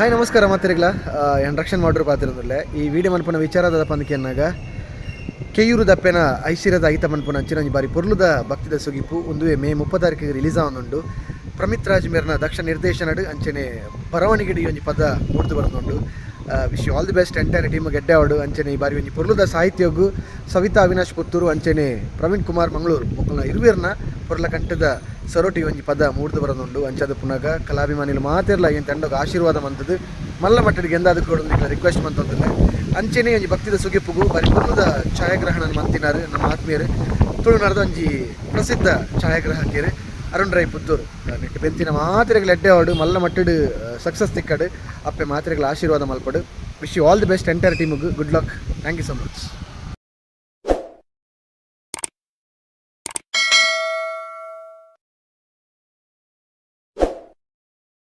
Hi ನಮಸ್ಕಾರ ಮತ್ತಿರಿಗ್ಲ ಎಂಡ್ರಕ್ಷನ್ ಮಾಡ್ರು ಪಾತ್ರದಲ್ಲೇ ಈ ವಿಡಿಯೋ ಮನ್ಪುನ ವಿಚಾರದ ಪಂದಕ್ಕೆ ಅನ್ನಾಗ ಕೆಯೂರು ದಪ್ಪೆನ ಐಶ್ವರ್ಯದ ಐತ ಮನ್ಪುನ ಅಂಚಿನ ಬಾರಿ ಪೊರ್ಲುದ ಭಕ್ತಿದ ಸುಗಿಪು. ಒಂದು ಮೇ ಮುಪ್ಪ ತಾರೀಕಿಗೆ ರಿಲೀಸ್ ಆವೊಂದುಂಡು ಪ್ರಮಿತ್ ರಾಜ್ ಮೇರ್ನ ದಕ್ಷ ನಿರ್ದೇಶನಡು ಅಂಚನೆ ಬರವಣಿಗೆಡಿ ಒಂಜಿ ಪದ ಮೂಡ್ದು ಬರೋದುಂಡು wish all the best entire team ಗೆಡ್ಡೆ ಅವಳು ಅಂಚನೆ ಈ ಬಾರಿ ಒಂಜಿ ಪೊರ್ಲುದ ಸಾಹಿತ್ಯಗು ಸವಿತಾ ಅವಿನಾಶ್ ಪುತ್ತೂರು, ಅಂಚನೆ ಪ್ರವೀಣ್ ಕುಮಾರ್ ಮಂಗಳೂರು ಮೊಕ್ಕಲ ಇರುವೆರ್ನ ಪೊರ್ಲ ಕಂಠದ ಸೊರಟಿ ಒಂಜಿ ಪದ ಮೂಡ್ದು ಬರೋದುಂಡು. ಅಂಚಾದ ಪುನಗ, ಕಲಾಭಿಮಾನಿಲು ಮಾತಿರಲ್ಲ ತಂಡಗ ಆಶೀರ್ವಾದ ಮಂತದ್ದು. ಮಲ್ಲ ಮಟ್ಟಡಿಗೆ ಎಂದಾದ ಕೊಡೋದು ರಿಕ್ವೆಸ್ಟ್ ಮಂತಂದಿಲ್ಲ. ಅಂಚನೆ ಒಂಜಿ ಭಕ್ತಿದ ಸುಗಿಪುಗು ಬರಿ ಛಾಯಾಗ್ರಹಣ ಮಂತಿನಾರು ನಮ್ಮ ಆತ್ಮೀಯರು. ತುಳುನಾಡದ ಒಂಜಿ ಪ್ರಸಿದ್ಧ ಛಾಯಾಗ್ರಾಹಕಿಯರು ಅರುಣ್ ರೈ ಪುತ್ತೂರು. ನೆಟ್ಟು ಬೆಂತಿನ ಮಾತ್ರೆಗಳು ಎಡ್ಡೆ ಆಡು ಮಲ್ಲ ಮಟ್ಟಡು ಸಕ್ಸಸ್ ತಿಕ್ಕಡು. ಅಪ್ಪೆ ಮಾತ್ರೆಗಳ ಆಶೀರ್ವಾದ ಮಲ್ಪಡು wish you all the best entire ಟೀಮ್ಗೆ good luck thank you so much